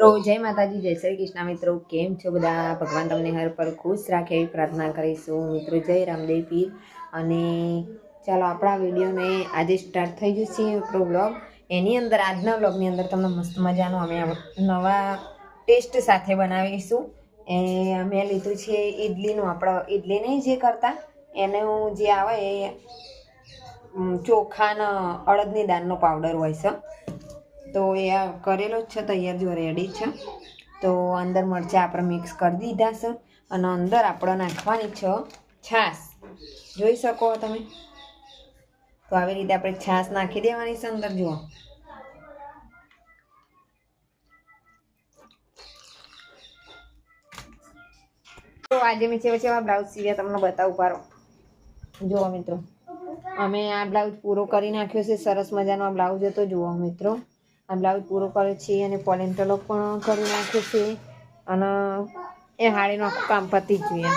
મિત્રો, જય માતાજી, જય શ્રી કૃષ્ણ મિત્રો, કેમ છો બધા? ભગવાન તમને હર પર ખુશ રાખે એવી પ્રાર્થના કરીશું. મિત્રો, જય રામદેવ પીર. અને ચાલો, આપણા વિડીયોને આજે સ્ટાર્ટ થઈ જશે આપણો બ્લોગ એની અંદર, આજના બ્લોગની અંદર તમને મસ્ત મજાનું અમે નવા ટેસ્ટ સાથે બનાવીશું. એ અમે લીધું છે ઇડલીનું આપણે ઇડલીને જે કરતા, એનું જે આવે એ ચોખાના અડદની દાળનો પાવડર હોય છે. તો એ કરેલો જ છે, તૈયાર જો રેડી છે. તો અંદર મરચાં આપણે મિક્સ કરી દીધા છે અને અંદર આપણે નાખવાની છે છાશ. જોઈ શકો તમે? તો આવી રીતે આપણે છાશ નાખી દેવાની છે અંદર, જુઓ. તો આજે મેં છે એવા બ્લાઉઝ સીવ્યા, તમને બતાવું પારો. જુઓ મિત્રો. અમે આ બ્લાઉઝ પૂરો કરી નાખ્યો છે, સરસ મજાનો આ બ્લાઉઝ હતો, જુઓ મિત્રો. આ બ્લાઉઝ પૂરો કરે છે અને પોલેન્ટલો પણ કરી નાખે છે. અને એ હાડીનું આખું કામ પતી જોઈએ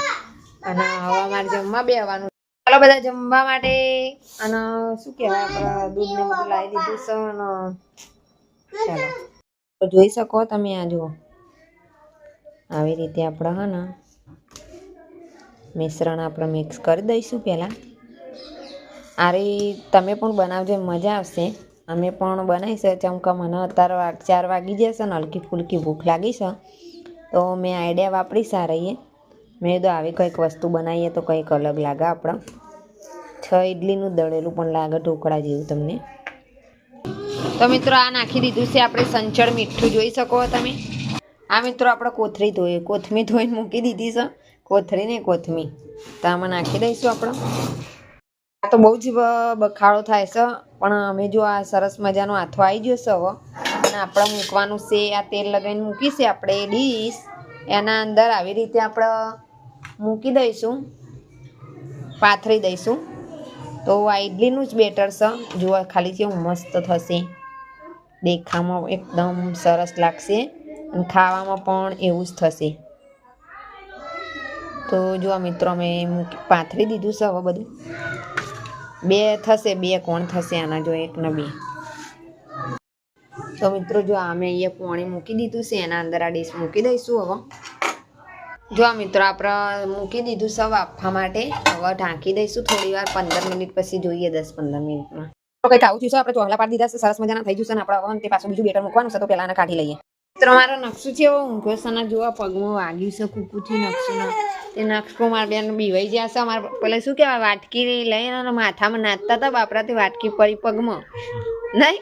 અને હવે મારે જમવા બે આવવાનું ચાલો બધા જમવા માટે. અને શું કહેવાય, આપણે દૂધ ને બધું લાવી દીધું છે અને ચાલો. જોઈ શકો તમે આ જુઓ. આવી રીતે આપણે હા ને મિશ્રણ આપણે મિક્સ કરી દઈશું પહેલાં. આરે તમે પણ બનાવજો, મજા આવશે. અમે પણ બનાવીશું ચમકા મને અત્યારે વાગ, ચાર વાગી જશે ને હલકી ફૂલકી ભૂખ લાગી છે. તો મેં આઈડિયા વાપરી સા રહીએ મેં કીધું આવી કંઈક વસ્તુ બનાવીએ તો કંઈક અલગ લાગે આપણે. છ ઇડલીનું દળેલું પણ લાગે ઢોકળા જેવું તમને. તો મિત્રો આ નાખી દીધું છે આપણે સંચળ મીઠું જોઈ શકો તમે. આ મિત્રો આપણે કોથળી ધોઈએ કોથમી ધોઈને મૂકી દીધી છે. કોથળી ને કોથમી. તો આમાં નાખી દઈશું આપણે. આ તો બહુ જ બખાડો થાય છે. પણ અમે જો આ સરસ મજાનો હાથો આવી ગયો છે હવે અને આપણે મૂકવાનું છે, આ તેલ લગાવીને મૂકીશું આપણે ડીશ. એના અંદર આવી રીતે આપણે મૂકી દઈશું. પાથરી દઈશું. તો આ ઇડલીનું જ બેટર છે. જુઓ ખાલી કેવું મસ્ત થશે. દેખામાં એકદમ સરસ લાગશે. અને ખાવામાં પણ એવું જ થશે. તો જો મિત્રો, અમે પાથરી દીધું છે હવે બધું. બે થશે, બે કોણ થશે આના જો એક ને બે. તો મિત્રો જો અમે અહીંયા પાણી મૂકી દીધું છે, એના અંદર આ ડીશ મૂકી દઈશું હવે. જો આ મિત્રો આપણે મૂકી દીધું સવા આપવા માટે હવે ઢાંકી દઈશું થોડી વાર, પંદર મિનિટ પછી જોઈએ દસ પંદર મિનિટમાં. કંઈક આવું થયું આપણે ચોહલા પાડી દીધા સરસ મજાના થઈ જશે ને આપણે તે પાછું બીજું બેટર મૂકવાનું તો પહેલા કાઢી લઈએ. મિત્રો, મારો નકશું છે એવો ઊંઘો જોવા પગમાં વાગ્યું છે, કુકુથી નકશો ના તે નકશો મારા બેન બીવાઈ ગયા છે. અમારે પેલા શું કહેવાય વાટકી લઈને અને માથામાં નાચતા હતા બાપરાથી વાટકી પડી પગમાં. નહીં?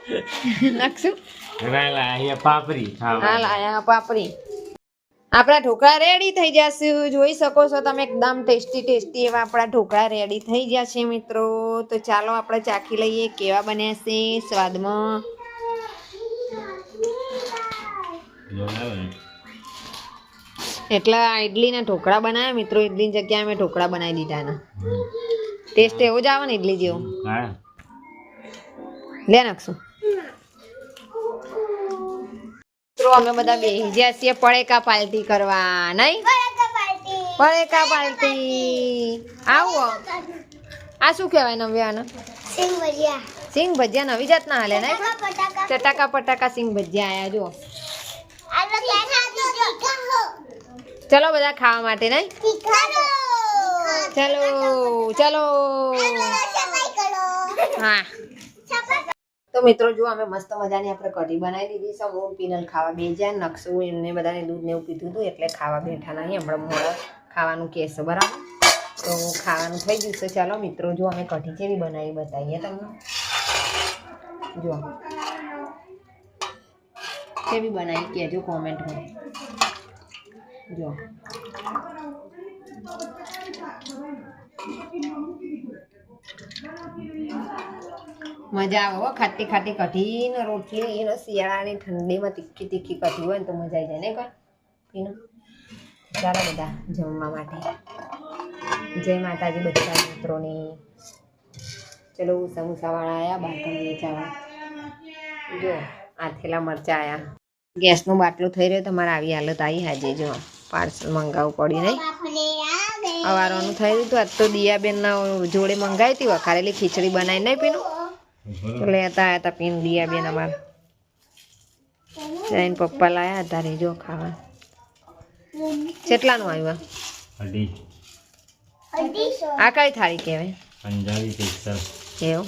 અહીંયા પાપરી હા લાયા આયા પાપડી. આપણા ઢોકળા રેડી થઈ જશે જોઈ શકો છો તમે એકદમ ટેસ્ટી ટેસ્ટી એવા આપણા ઢોકળા રેડી થઈ જશે મિત્રો. તો ચાલો આપણે ચાખી લઈએ કેવા બન્યા છે સ્વાદમાં. એટલે આ ઇડલીના ઢોકળા બનાવ્યા મિત્રો. ઇડલીની જગ્યાએ અમે ઢોકળા બનાવી દીધા એના ટેસ્ટ એવો જ આવે ને ઇડલી જેવો. હા. લે નાખશું મિત્રો અમે બધા બેસી ગયા છીએ પડેકા પાલટી કરવા નહીં? પડેકા પાલટી. આવો આ શું કહેવાય નવ્યાને? સિંગ ભજીયા સિંગ ભજીયા નવી જાતના હાલે નહીં? ચટાકા પટાકા. સિંગ ભજીયા આયા જો ચલો બધા ખાવા માટે હો ચલો. ચલો હા. તો મિત્રો જો અમે મસ્ત મજાની આપણે કઢી બનાવી દીધી છે. હું પીનલ ખાવા બે જાય નકશું એમને બધાને દૂધ ને એવું પીધું હતું એટલે ખાવા બેઠા નહીં. હમણાં મોડા ખાવાનું કહેશે બરાબર? તો ખાવાનું થઈ ગયું છે. ચાલો મિત્રો જો અમે કઢી કેવી બનાવી બતાવીએ તમને. જો. કેવી બનાવી કહેજો કોમેન્ટમાં. જો. મજા આવે ખાટી ખાટી કઢીને રોટલી, એનો શિયાળાની ઠંડીમાં તીખી તીખી કઢી હોય ને તો મજા આવી જાય ને કોઈ એનો. ચાલો બધા, જમવા માટે. જય માતાજી બધા મિત્રોને. ચલો સમોસાવાળા આવ્યા બાટલ વેચાવા જો, આ થેલા મરચા આવ્યા ગેસનો બાટલો થઈ રહ્યો, તમારે આવી હાલત આવી હાજે, જો. પાર્સલ મંગાવવું પડ્યું નહીં. અવારવાનું થઈ રહ્યું હતું. આજ તો દિયાબેનના જોડે મંગાવી હતી. વખારેલી ખીચડી બનાવી નહીં પીનું. તો લેતા આવ્યા હતા પીન દિયાબેન અમારે. જઈને પપ્પા લાયા હતા રેજો ખાવા. કેટલાનું આવ્યું આ? કઈ થાળી કહેવાય? પંજાબી એવું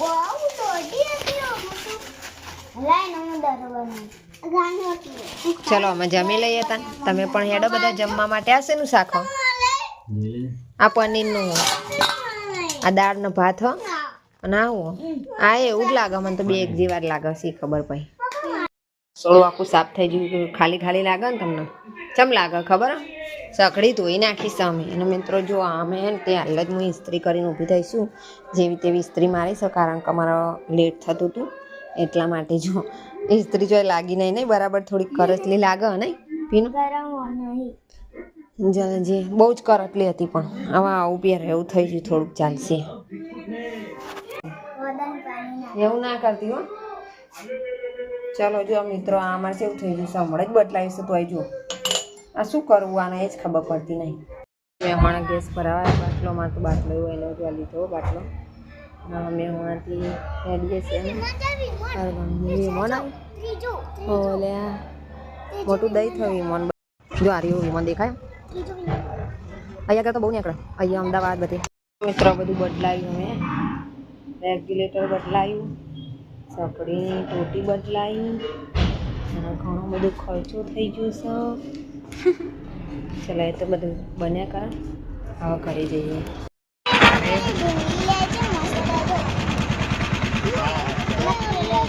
વાવ તો અઢી હતી મોટું લાઈન અમે દરવાનું ગાનો હતી ચલો અમે જમી લઈએ તા તમે પણ હેડો બધા જમવા માટે. આ શેનું શાક હો? આ પનીરનું હો. આ દાળનો ભાત હો. અને આવું આ એવું જ લાગે મને તો બે એક જેવા જ લાગે છે ખબર પછી સોળું આખું સાફ થઈ ગયું ખાલી ખાલી લાગે ને તમને? ચમ લાગે ખબર? સકડી ધોઈ નાખીશ અમે. અને મિત્રો જો અમે હે ને તે હાલ જ હું ઇસ્ત્રી કરીને ઊભી થઈશું જેવી તેવી ઇસ્ત્રી મારીશ કારણ કે અમારો લેટ થતું હતું. એટલા માટે જો ઇસ્ત્રી જો લાગી નહીં નહીં, બરાબર થોડીક કરચલી લાગે નહીં, પીનું? જે બહુ જ કરટલી હતી પણ. હવે આવું પહેરે એવું થઈ ગયું થોડુંક, ચાલશે. એવું ના કરતી હો. ચાલો, જો મિત્રો, આ અમારે કેવું થઈ ગયું હમણાં જ બદલાવીશું તો જો. આ શું કરવું, આને એ જ ખબર પડતી નહીં. મેં હમણાં ગેસ ભરાવા બાટલો માં તો બાટલો એનો લીધો બાટલો. અમે હમણાંથી રેડીએ છીએ ત્રીજું ઓલે મોટું દહીં થયું વિમોન જો આ રહ્યું વિમોન દેખાય. અહીંયા આગળ તો બહુ નીકળે. અહીંયા અમદાવાદ બધે. મિત્રો બધું બદલાયું અમે રેગ્યુલેટર બદલાયું. સકડીની ટોટી બદલાઈ. અને ઘણો બધો ખર્ચો થઈ ગયો છે. ચલાય તો બધું બન્યા કર. હવે કરી જઈએ.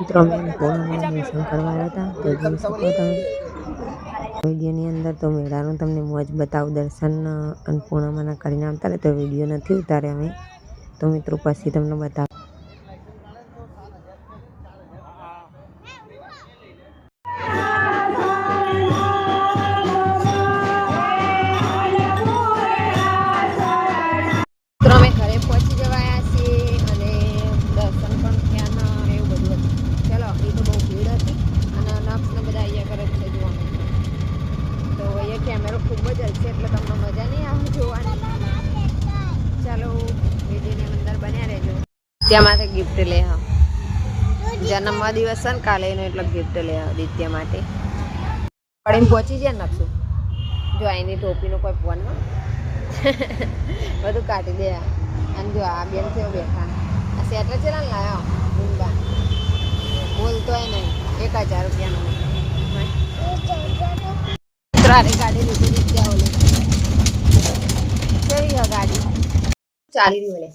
મિત્રો વિડીયોની અંદર તો મેળાનું તમને મોજ બતાવું, દર્શન અને કરીને આવતા તો વીડિયો નથી ઉતારે અમે. તો મિત્રો, પછી તમને બતાવ. ત્યાં માટે ગિફ્ટ લે, હા. જન્મ દિવસ છે ને, કાલે એનો એટલે ગિફ્ટ લે, હા, દિત્ય માટે. પડીને પહોંચી જાય ને નક્ષુ જો એની ટોપીનો કોઈ ફોન બધું કાઢી દે અને જો આ બેન છે બેઠા. આ સેટર છે ને, લાયો બોલતો બોલતોય નહીં. એક હજાર રૂપિયાનો. ત્રારે ગાડી દીધી ઓલી. કેવી ગાડી? ચાલી રહી ઓલે.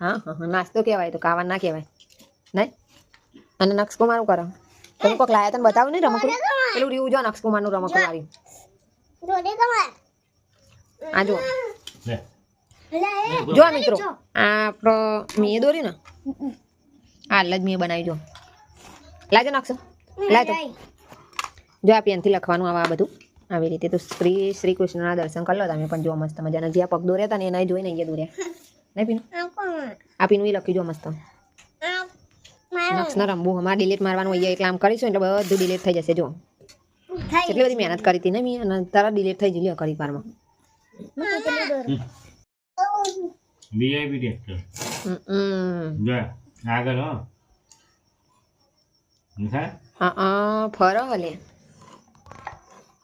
હા હા હા. નાસ્તો કહેવાય તો કાવા ના કહેવાય. નહીં? અને નક્ષકુમારનું કરો? તમે કોઈક લાયા તને બતાવું નહીં રમકડું? પેલું રીવું જો નક્ષકુમારનું રમકડું આવ્યું આ જો જો મિત્રો આ આપણો મેં દોરી ને. આ જ મેં બનાવી જો. લાજો નાખશો લાજો જો આ પેનથી લખવાનું આવે આ બધું. આવી રીતે તો શ્રી શ્રી કૃષ્ણના દર્શન કરી લો તમે પણ. જો મસ્ત મજાના. જે પગ દોર્યા હતા ને એના જોઈને અહીંયા દોર્યા. નહીં પીનું? આ પીનું એ લખી જો મસ્ત. રમવું અમારે ડિલીટ મારવાનું અહીંયા એટલે આમ કરીશું એટલે બધું ડિલીટ થઈ જશે જો. એટલી બધી મહેનત કરી હતી ને મેં અને તારા ડિલીટ થઈ જઈ કરી પારમાં. વીઆઈપી ટ્રેક્ટર હમ. જો આગળ હો? હા? ફરો હલે.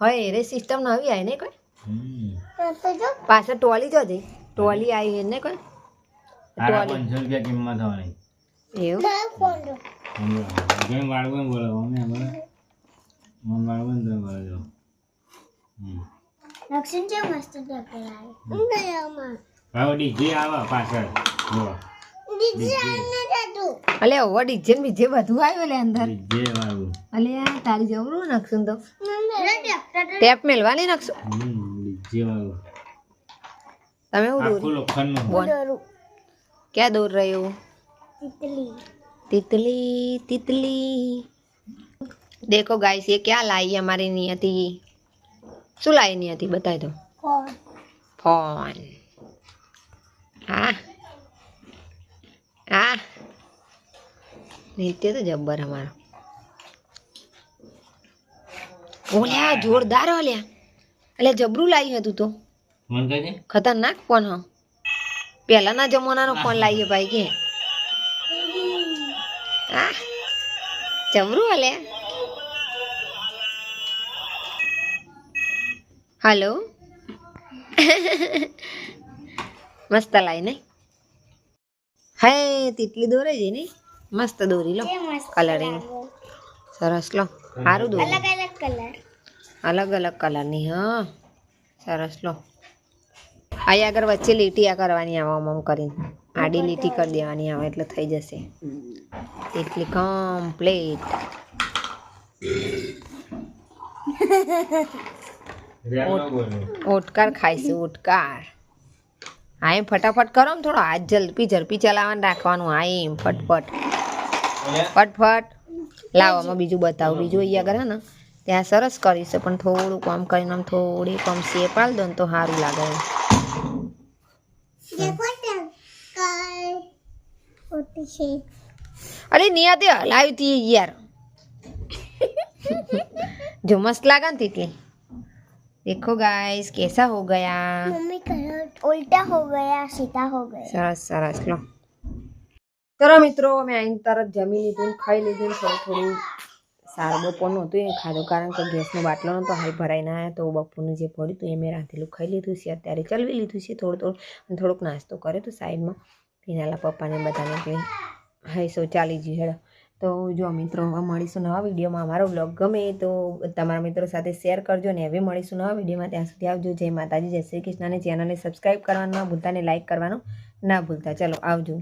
હવે રે સિસ્ટમ નવી આવી ને કોઈ? પાછળ ટોલી જો જઈ. ટોલી આવી ને કોઈ? ટોલી પાંચસો રૂપિયા કિંમત હોવાની એવું? જેમ વાળવું બોલો અમે બોલે મમ વાળવું તો બોલે. જો હમ. છે મસ્ત હવે ડીજે આવે પાછળ. જો અલે ઓવર ડીજે ને બીજે બધું આવ્યું લે અંદર. ડીજે અલે તારી જવું નકશું તો. ટેપ મેલવાની નકશું. ડીજે વાળવું. તમે આખું લોખંડનું. ક્યાં દૂર રહ્યું तितली तितली देखो गाइस ये क्या लाई हमारी नियति શું લાવી નિયતિ બતાવી દો ફોન હા હા નૃત્ય તો જબ્બર અમારો ઓલ્યા જોરદાર ઓલ્યા એટલે જબરું લાવ્યું હતું તો ફોન કરજે ખતરનાક ફોન હ પહેલાના જમાનાનો ફોન લાવીએ ભાઈ કે. હા જમરું હલે? હલો? મસ્ત લાઈ નહીં હે તીટલી દોરે છે ને? મસ્ત દોરી લો કલરિંગ સરસ લો સારું દોરી. અલગ અલગ કલર અલગ અલગ કલરની હા. સરસ લો. અહીંયા આગળ વચ્ચે લીટી આ કરવાની આવે, આમ આમ કરીને. આડી લીટી કરી દેવાની આવે, એટલે થઈ જશે. એટલી કમ્પ્લીટ ઓટકાર ખાઈશું ઓટકાર હા, એમ ફટાફટ કરો ને થોડો. હાથ ઝડપી ઝડપી ચલાવવાનું રાખવાનું. હા, એમ, ફટફટ. ફટફટ. લાવો, આમાં બીજું બતાવું. બીજું અહીંયા આગળ, હે, ને. ત્યાં સરસ કરીશું પણ થોડું કામ કરીને આમ થોડી આમ શેપ દો ને તો સારું લાગે. એમ દેખો ટંકર ઓટી છે અરે નિયાતે હલાવી હતી યાર જો મસ્ત લાગે ને તીટલી દેખો ગાઈસ कैसा हो गया मम्मी कलर उल्टा हो गया सीधा हो गया સરસ સરસ લો ચલો મિત્રો અમે અહીં તરત જમી લીધું ને ખાઈ લીધું ને થોડું થોડું સારું બપોરનું હતું, એ ખાધું. કારણ કે ગેસનો બાટલો નહોતો હાલ ભરાઈને આવ્યા તો બપોરનું જે પડ્યું હતું એ મેં રાંધેલું ખાઈ લીધું છે. અત્યારે ચલવી લીધું છે થોડું થોડું. થોડોક નાસ્તો કર્યો તો સાઈડમાં. પીનાલા પપ્પાને બધાને એટલે હા સો ચાલી ગયું હેડો. તો જો મિત્રો મળીશું નવા વિડીયોમાં. અમારો બ્લોગ ગમે તો તમારા મિત્રો સાથે શેર કરજો ને હવે મળીશું નવા વિડીયોમાં. ત્યાં સુધી આવજો. જય માતાજી, જય શ્રી કૃષ્ણને ચેનલને સબસ્ક્રાઈબ કરવાનું ના ભૂલતા ને લાઈક કરવાનું ના ભૂલતા. ચલો, આવજો.